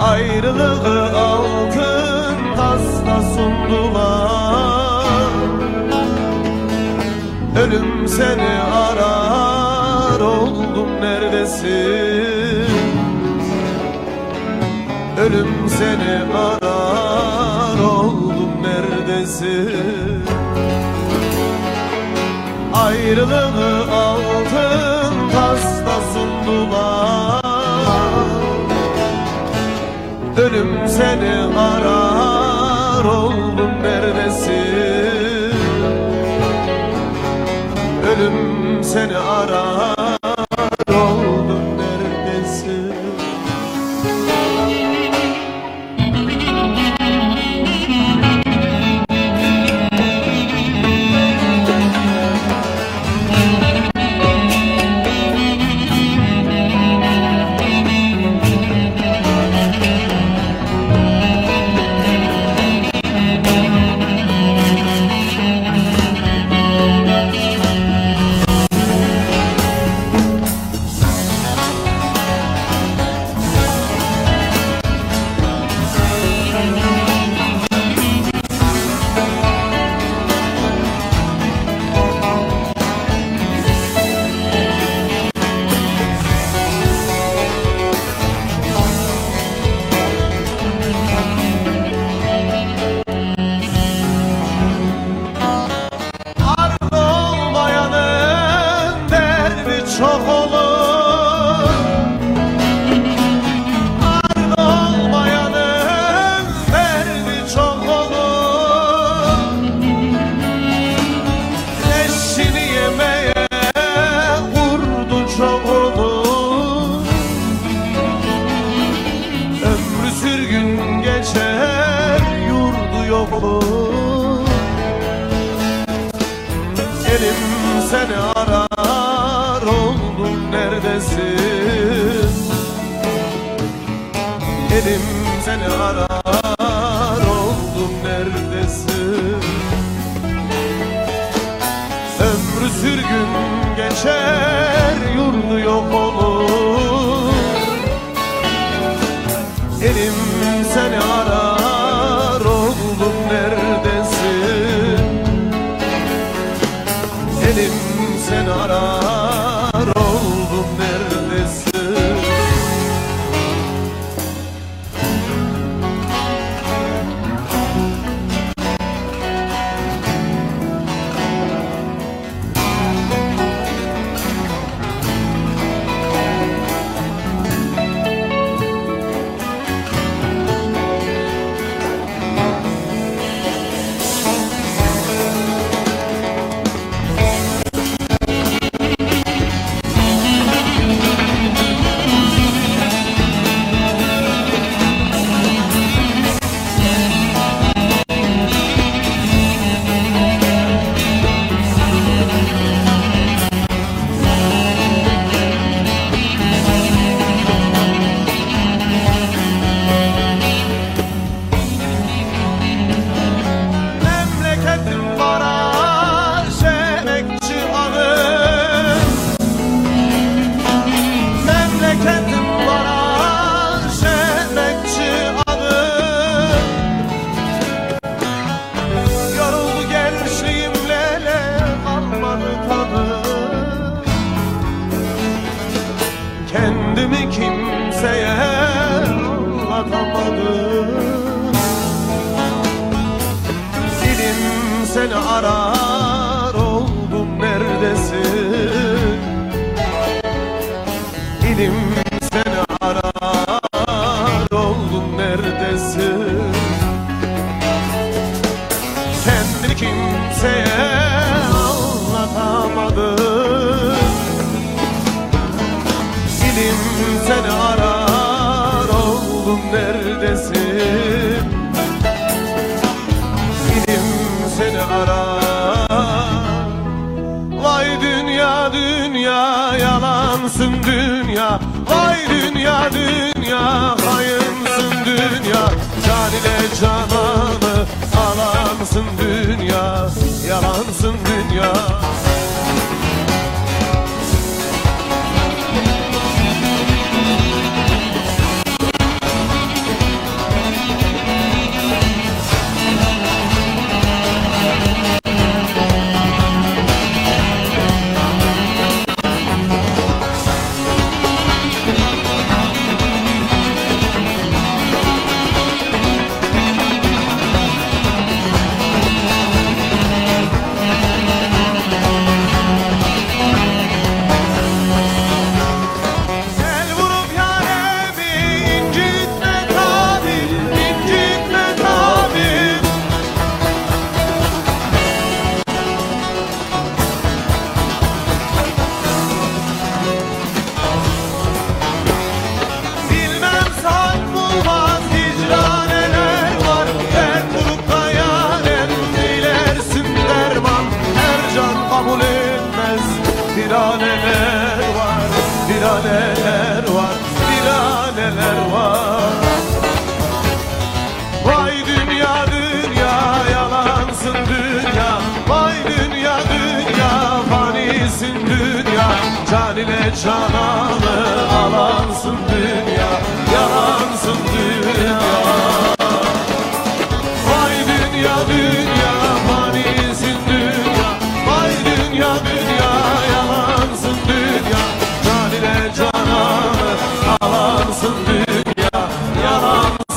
Ayrılığı altın tasla sundular. Ölüm seni arar oldum neredesin? Ölüm seni arar oldum neredesin? Ayrılığı altın oldum neredesin? Ölüm seni arar olur. Elim seni arar oldum neredesin? Elim seni arar oldum neredesin? Ömrü sürgün geçer Kendimi kimseye anlatamadım. Dilim seni arar neredesin Dilim seni arar Vay dünya dünya yalansın dünya. Vay dünya dünya hayınsın dünya. Can ile cananı Viraneler var Viraneler var. Vay dünya dünya yalansın dünya. Vay dünya dünya fanisin dünya. Can ile alansın Yeah.